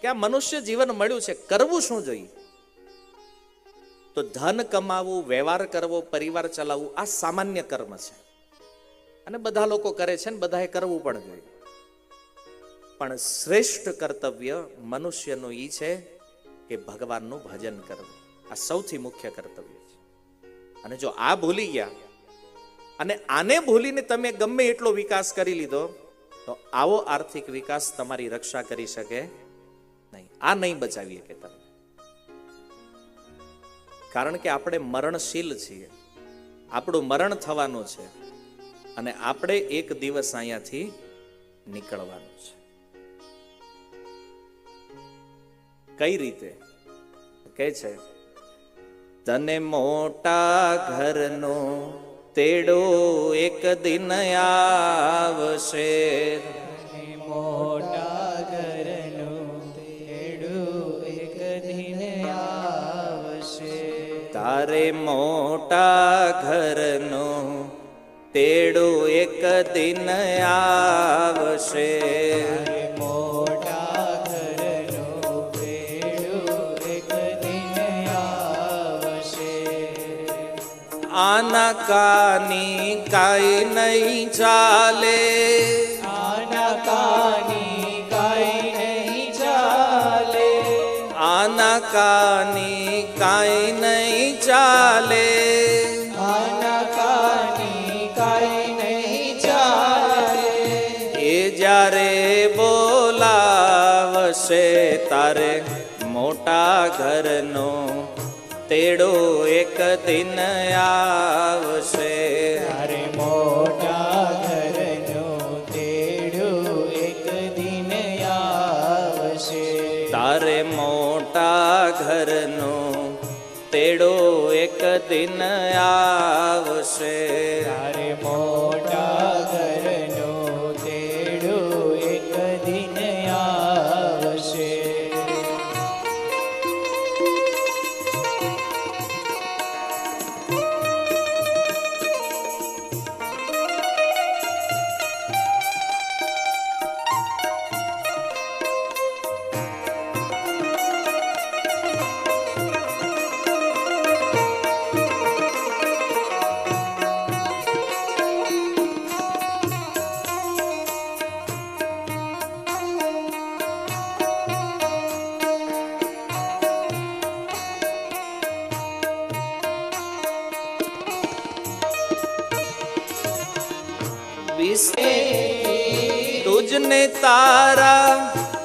કે આ મનુષ્ય જીવન મળ્યું છે, કરવું શું જોઈએ? તો ધન કમાવવું વ્યવહાર કરવો, પરિવાર ચલાવવું, આ સામાન્ય કર્મ છે. અને બધા લોકો કરે છે ને, બધાએ કરવું પણ જોઈએ. પણ શ્રેષ્ઠ કર્તવ્ય મનુષ્યનું ઈ છે કે ભગવાનનું ભજન કરવું. આ સૌથી મુખ્ય કર્તવ્ય છે. અને જો આ ભૂલી ગયા, અને આને ભૂલીને તમે ગમે એટલો વિકાસ કરી લીધો, તો આવો આર્થિક વિકાસ તમારી રક્ષા કરી શકે નહીં. આ નહીં બચાવીએ કે તમે. કારણ કે આપણે મરણશીલ છીએ. આપણું મરણ થવાનું છે અને આપણે એક દિવસ અહીંયાથી નીકળવાનું છે. કઈ રીતે? કે છે, તને મોટા ઘરનો તેડો એક દિન આવશે. તારે મોટા ઘરનો તેડો એક દિન આવશે. મોટા ઘરનો તેડો એક દિન આવશે. આના કાની કાઈ નહીં ચાલે. આના કાની આના કાની કાઈ નહીં ચાલે આના કાની કાઈ નહીં ચાલે એ જ્યારે બોલાવશે તારે મોટા ઘરનો તેડો એક દિન આવશે દિન આવશે. તારે તુજને તારા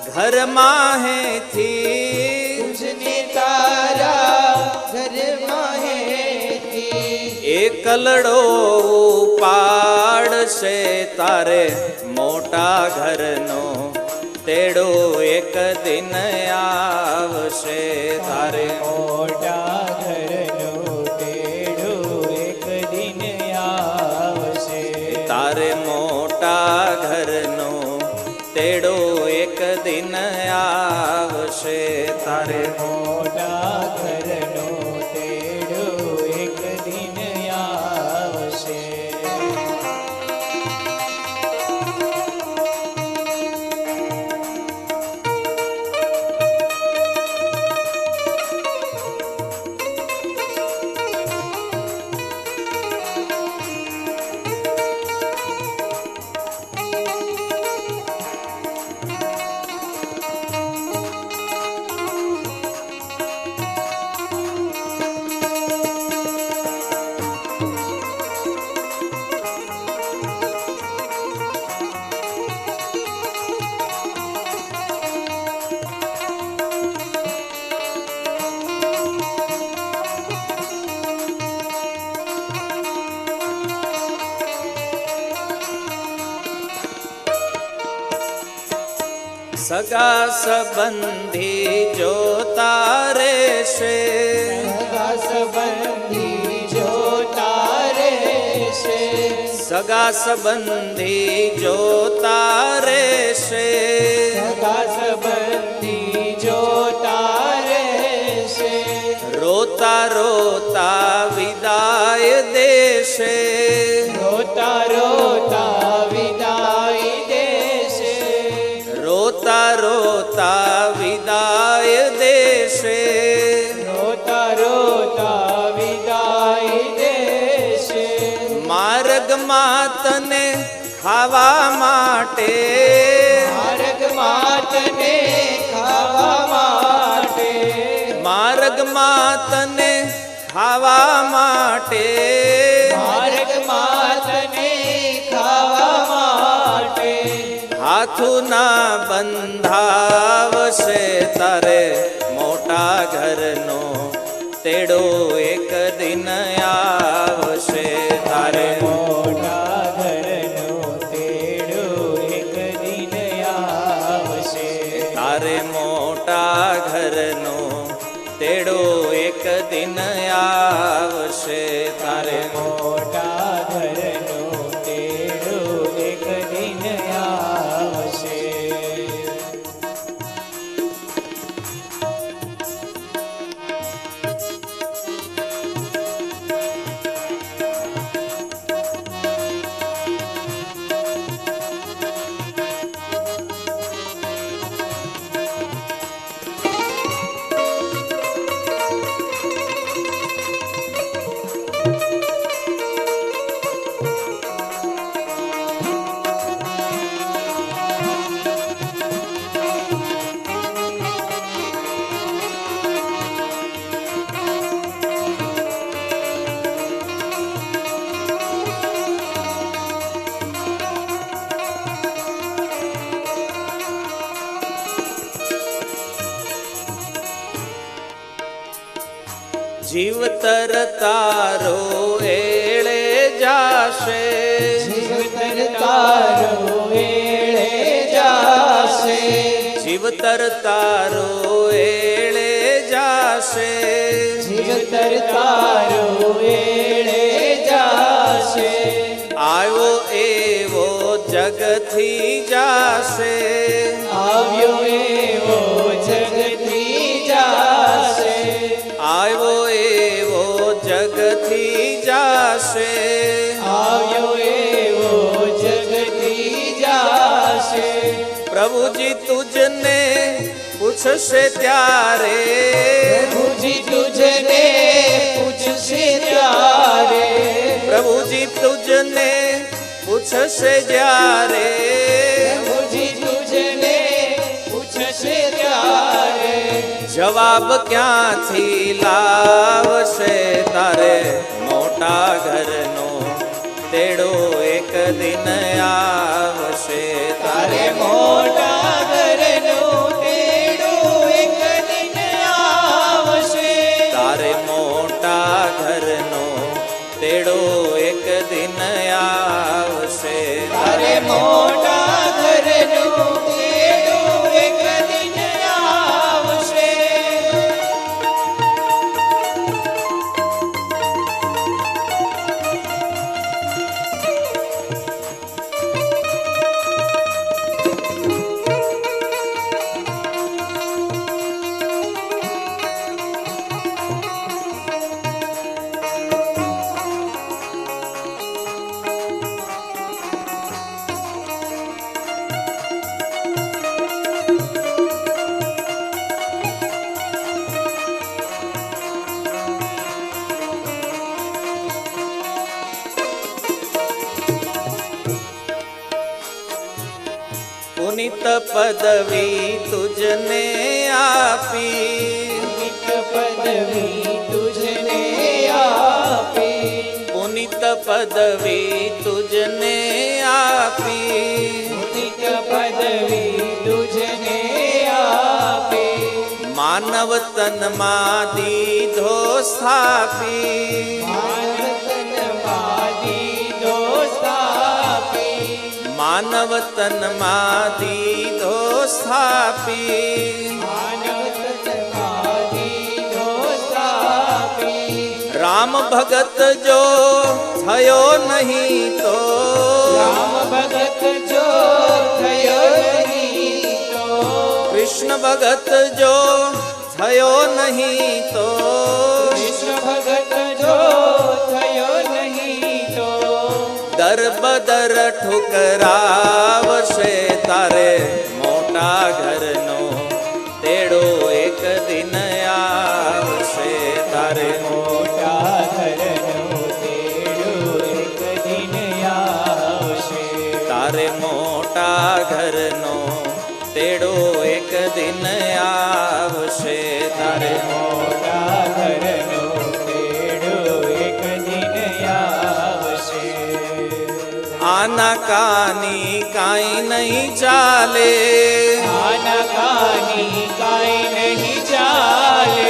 ઘરમાં હેથી તુજને તારા ઘરમાં એકલડો પાડશે તારે મોટા ઘરનો તેડો એક દિન આવશે તારે મોટા તારે મોટા સગા સંબંધી જોતા રહેશે સગા સંબંધી જોતા રહેશે સગા સંબંધી જોતા રહેશે સગા સંબંધી જોતા રહેશે રોતા રોતા વિદાય દેશે રોતા રોતા રોતા વિદાય દેશે. રોતા રોતા વિદાય દેશે માર્ગમાં તને ખાવા માટે. માર્ગમાં તને ખાવા માટે માર્ગમાં તને ખાવા માટે. હાથું ના બંધાવશે તારે મોટા ઘરનો તેડો એક દિન આવશે તારે મોટા ઘરનો તેડો એક દિન આવશે. તારે મોટા ઘરનો તેડો એક દિન આવશે જીવતર તારો એળે જાશે. જીવતર તારો એળે જાશે. જીવતર તારો એળે જાશે જીવતર તારો એળે જાશે આવ્યો એવો જગથી જાશે. આવ્યો એવો જગથી જાશે. આવ્યો એવો જગતી જાશે. પ્રભુજી તુજને પૂછશે ત્યારે. પ્રભુજી તુજને પૂછશે ત્યારે. પ્રભુજી તુજને પૂછશે જ્યારે. પ્રભુજી તુજને પૂછશે ત્યારે. જવાબ ક્યાંથી લાવશે તારે મોટા ઘરનો? તેડો એક દિન આવશે તારે મોટા मित पदवी तुझने आपी। मित पदवी तुझने आपी। पुनित पदवी तुझने आपी। पुनित पदवी तुझने आपी। मानव तन मादी धो स्थापी। માનવ સ્થાપી માનવતનમાં દીધો સ્થાપી રામ ભગત જો થયો નહીં તો. રામ ભગત જો થયો નહીં કૃષ્ણ ભગત જો થયો નહીં તો. કૃષ્ણ ભગત જો થયો દર બદર ઠુકરાવશે તારે મોટા ઘરનો તેડો એક દિન આવશે તારે મોટા ઘરનો તેડો એક દિન આવશે તારે મોટા ઘરનો તેડો એક દિન આવશે તારે મોટા કાની કાંઈ નહીં ચાલે આના કાની કાંઈ નહીં ચાલે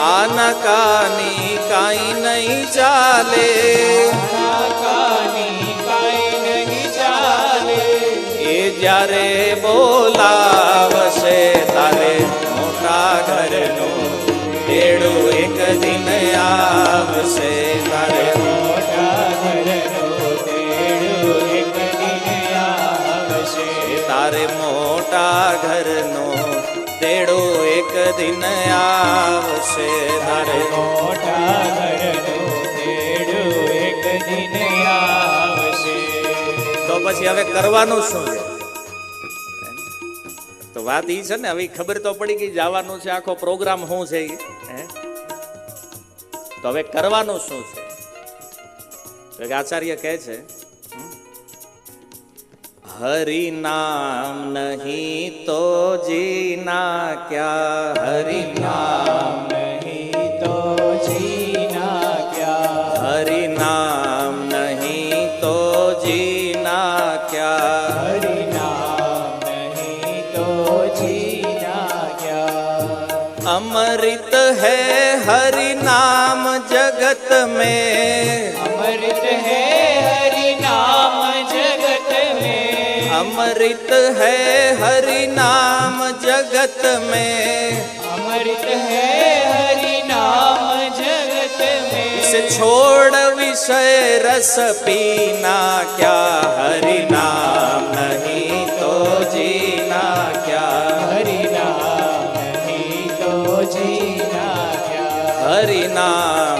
આના કાની કાંઈ નહીં ચાલે આના કાની કાંઈ નહીં ચાલે એ જ્યારે બોલાવશે તારે મોટા ઘરનું તેડું એક દિન આવશે ઘરનું તેડો એક દિન આવશે તારે મોટા તેડો એક દિન આવશે તો પછી હવે કરવાનું શું તો વાત ઈ છે ને, હવે ખબર તો પડી ગઈ જવાનું છે, આખો પ્રોગ્રામ શું છે હે? તો હવે કરવાનું શું છે આચાર્ય કહે છે? હરિ નામ નહીં તો જીના ક્યા? હરિ નામ નહીં તો જીના ક્યા? હરિ નામ નહીં તો જીના ક્યા? હરિ નામ નહીં તો જીના ક્યા? અમૃત હૈ હરિ નામ જગત મેં. अमृत है हरि नाम जगत में। अमृत है हरि नाम जगत में। इसे छोड़ विषय रस पीना क्या? हरि नाम नहीं तो जीना क्या? हरि नाम नहीं तो जीना क्या? हरि नाम